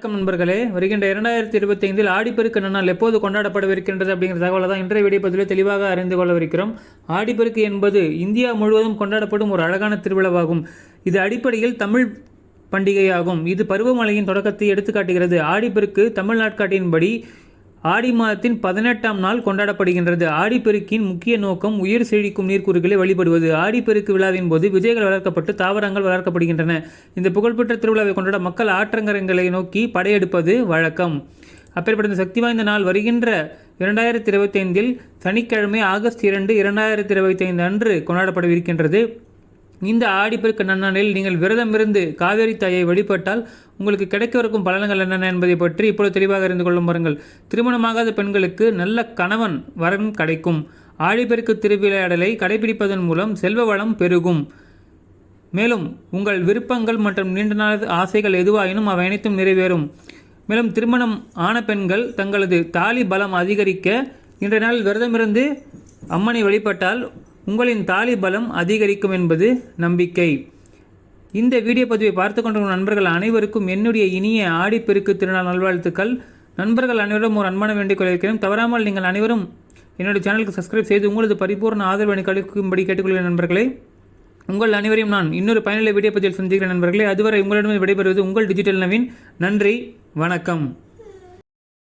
வணக்கம் நண்பர்களே. வருகின்ற இரண்டாயிரத்தி இருபத்தி ஐந்தில் ஆடிப்பெருக்கு நன்னால் எப்போது கொண்டாடப்படவிருக்கின்றது அப்படிங்கிற தகவலை தான் இன்றைய வீடியோ பதிவில் தெளிவாக அறிந்து கொள்ளவிருக்கிறோம். ஆடிப்பெருக்கு என்பது இந்தியா முழுவதும் கொண்டாடப்படும் ஒரு அழகான திருவிழாவாகும். இது அடிப்படையில் தமிழ் பண்டிகையாகும். இது பருவமழையின் தொடக்கத்தை எடுத்துக்காட்டுகிறது. ஆடிப்பெருக்கு தமிழ் நாட்காட்டியின்படி ஆடி மாதத்தின் பதினெட்டாம் நாள் கொண்டாடப்படுகின்றது. ஆடிப்பெருக்கின் முக்கிய நோக்கம் உயிர் செழிக்கும் நீர்க்குறுகளை வழிபடுவது. ஆடிப்பெருக்கு விழாவின் போது விதைகள் வளர்க்கப்பட்டு தாவரங்கள் வளர்க்கப்படுகின்றன. இந்த புகழ்பெற்ற திருவிழாவை கொண்டாட மக்கள் ஆற்றங்கரங்களை நோக்கி படையெடுப்பது வழக்கம். அப்பேற்பட்ட இந்த சக்தி வாய்ந்த நாள் வருகின்ற இரண்டாயிரத்தி இருபத்தி ஐந்தில் சனிக்கிழமை ஆகஸ்ட் இரண்டு இரண்டாயிரத்தி இருபத்தி ஐந்து அன்று கொண்டாடப்படவிருக்கின்றது. இந்த ஆடிப்பெருக்கு நன்னாளில் நீங்கள் விரதமிருந்து காவேரி தாயை வழிபட்டால் உங்களுக்கு கிடைக்கவிருக்கும் பலன்கள் என்னென்ன என்பதை பற்றி இப்பொழுது தெளிவாக அறிந்து கொள்ளும் பாருங்கள். திருமணமாகாத பெண்களுக்கு நல்ல கணவன் வரன் கிடைக்கும். ஆடிப்பெருக்கு திருவிளையாடலை கடைபிடிப்பதன் மூலம் செல்வ வளம் பெருகும். மேலும் உங்கள் விருப்பங்கள் மற்றும் நீண்ட நாள் ஆசைகள் எதுவாயினும் அவை அனைத்தும் நிறைவேறும். மேலும் திருமணம் ஆன பெண்கள் தங்களது தாலி பலம் அதிகரிக்க இன்றைய நாள் விரதமிருந்து அம்மனை வழிபட்டால் உங்களின் தாலி பலம் அதிகரிக்கும் என்பது நம்பிக்கை. இந்த வீடியோ பதிவை பார்த்து கொண்டிருக்கும் நண்பர்கள் அனைவருக்கும் என்னுடைய இனிய ஆடிப்பெருக்கு திருநாள் நல்வாழ்த்துக்கள். நண்பர்கள் அனைவரும் ஒரு அன்பான வேண்டிக் கொள்கிறேன் தவறாமல் நீங்கள் அனைவரும் என்னுடைய சேனலுக்கு சப்ஸ்கிரைப் செய்து உங்களது பரிபூர்ண ஆதரவு எனக்கு அளிக்கும்படி கேட்டுக்கொள்கிறேன் நண்பர்களே. உங்கள் அனைவரையும் நான் இன்னொரு பயனுள்ள வீடியோ பதிவில் சந்திக்கிறேன் நண்பர்களே. அதுவரை உங்களிடமே விடைபெறுவது உங்கள் டிஜிட்டல் நவீன். நன்றி. வணக்கம்.